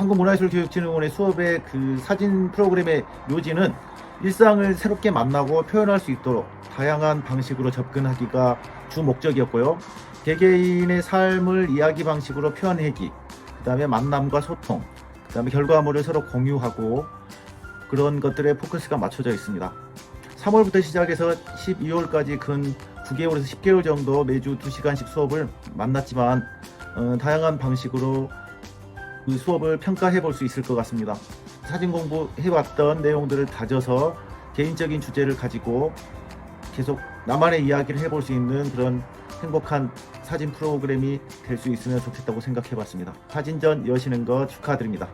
한국문화예술교육진흥원의 수업의 그 사진 프로그램의 요지는 일상을 새롭게 만나고 표현할 수 있도록 다양한 방식으로 접근하기가 주 목적이었고요. 개개인의 삶을 이야기 방식으로 표현하기, 그 다음에 만남과 소통, 그 다음에 결과물을 서로 공유하고 그런 것들에 포커스가 맞춰져 있습니다. 3월부터 시작해서 12월까지 근 9개월에서 10개월 정도 매주 2시간씩 수업을 만났지만 어, 다양한 방식으로 그 수업을 평가해 볼 수 있을 것 같습니다. 사진 공부해왔던 내용들을 다져서 개인적인 주제를 가지고 계속 나만의 이야기를 해볼 수 있는 그런 행복한 사진 프로그램이 될 수 있으면 좋겠다고 생각해 봤습니다. 사진전 여시는 거 축하드립니다.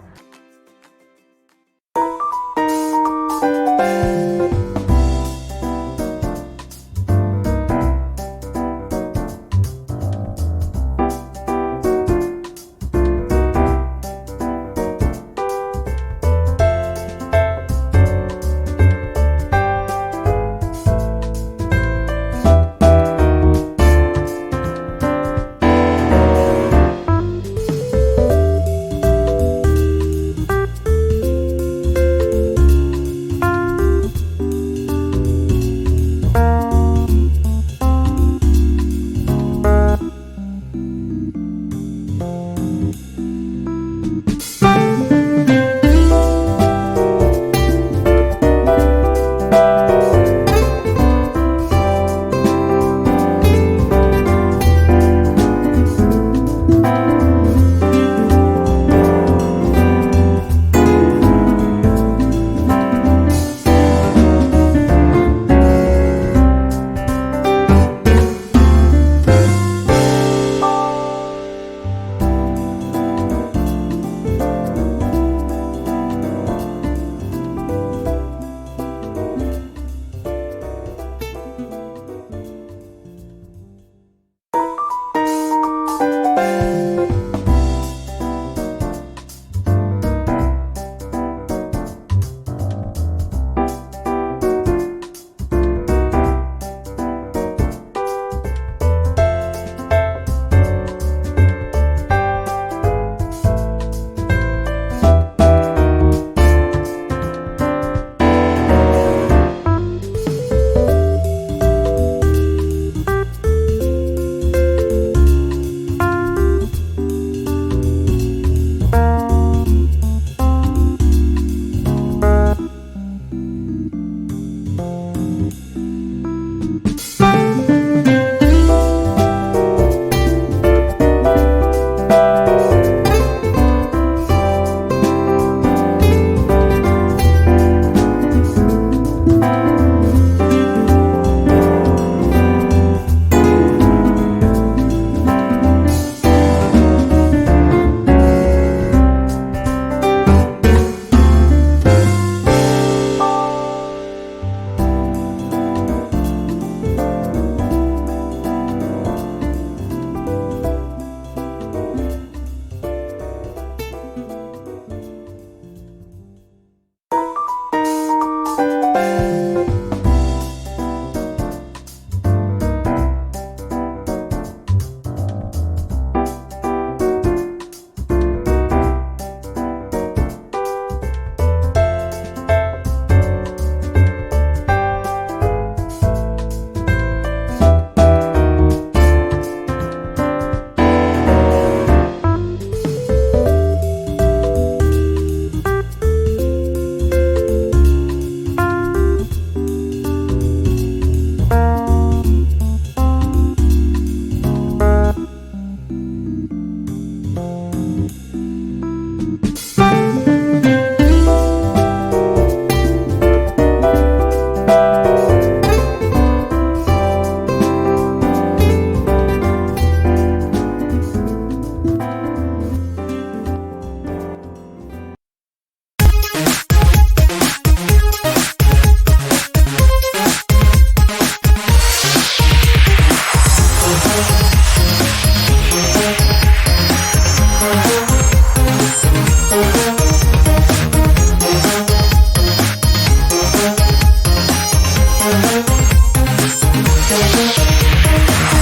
Bye.